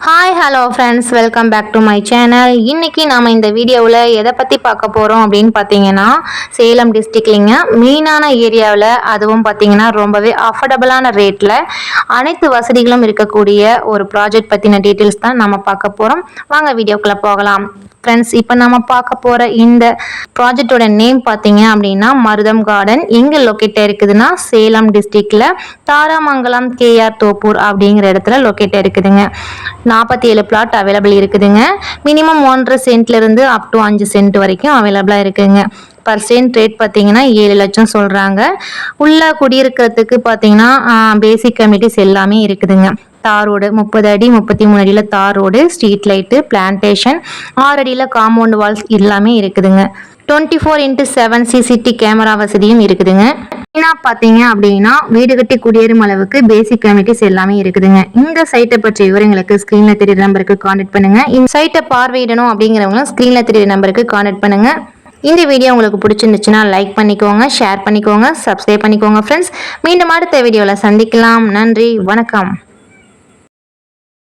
Hi hello friends welcome back to my channel இன்றைக்கி நாம் இந்த வீடியோவில் எதை பற்றி பார்க்க போகிறோம் அப்படின்னு பார்த்தீங்கன்னா சேலம் டிஸ்ட்ரிக்ட்லிங்க மெயினான ஏரியாவில் அதுவும் பார்த்தீங்கன்னா ரொம்பவே அஃபர்டபுளான ரேட்டில் அனைத்து வசதிகளும் இருக்கக்கூடிய ஒரு ப்ராஜெக்ட் பற்றின டீட்டெயில்ஸ் தான் நம்ம பார்க்க போகிறோம் வாங்க வீடியோக்குள்ளே போகலாம். ஃப்ரெண்ட்ஸ் இப்போ நம்ம பார்க்க போகிற இந்த ப்ராஜெக்டோட நேம் பார்த்தீங்க அப்படின்னா மருதம் கார்டன் எங்கே லொக்கேட்டாக இருக்குதுன்னா சேலம் டிஸ்ட்ரிக்டில் தாராமங்கலம் கேஆர் தோப்பூர் அப்படிங்கிற இடத்துல லொக்கேட்டாக இருக்குதுங்க நாற்பத்தி ஏழு பிளாட் அவைலபிள் இருக்குதுங்க. மினிமம் ஒன்றரை சென்ட்லேருந்து அப் டு அஞ்சு சென்ட் வரைக்கும் அவைலபிளாக இருக்குதுங்க பர்சன்ட் ரேட் பார்த்தீங்கன்னா ஏழு லட்சம் சொல்கிறாங்க உள்ளே குடியிருக்கிறதுக்கு பார்த்தீங்கன்னா பேசிக் கமிட்டிஸ் எல்லாமே இருக்குதுங்க. தார் ரோடு முப்பது அடி முப்பத்தி மூணு அடியில் தார் ரோடு ஸ்ட்ரீட் லைட்டு பிளான்டேஷன் ஆறு அடியில் காம்பவுண்ட் வால்ஸ் எல்லாமே இருக்குதுங்க. Twenty four into seven CCTV camera வசதியும் இருக்குதுங்க. மெயினாக பார்த்தீங்க அப்படின்னா வீடு கட்டி குடியேறும் அளவுக்கு பேசிக் கமிட்டிஸ் எல்லாமே இருக்குதுங்க. இந்த சைட்டை பற்றிய விவரங்களுக்கு ஸ்க்ரீனில் தெரியுற நம்பருக்கு கான்டெக்ட் பண்ணுங்க. இந்த சைட்டை பார்வையிடணும் அப்படிங்கிறவங்களும் ஸ்க்ரீனில் தெரியுற நம்பருக்கு கான்டெக்ட் பண்ணுங்கள் இந்த வீடியோ உங்களுக்கு பிடிச்சிருந்துச்சுன்னா லைக் பண்ணிக்கோங்க ஷேர் பண்ணிக்கோங்க சப்ஸ்கிரைப் பண்ணிக்கோங்க ஃப்ரெண்ட்ஸ் மீண்டும் அடுத்த வீடியோவில் சந்திக்கலாம். நன்றி வணக்கம்.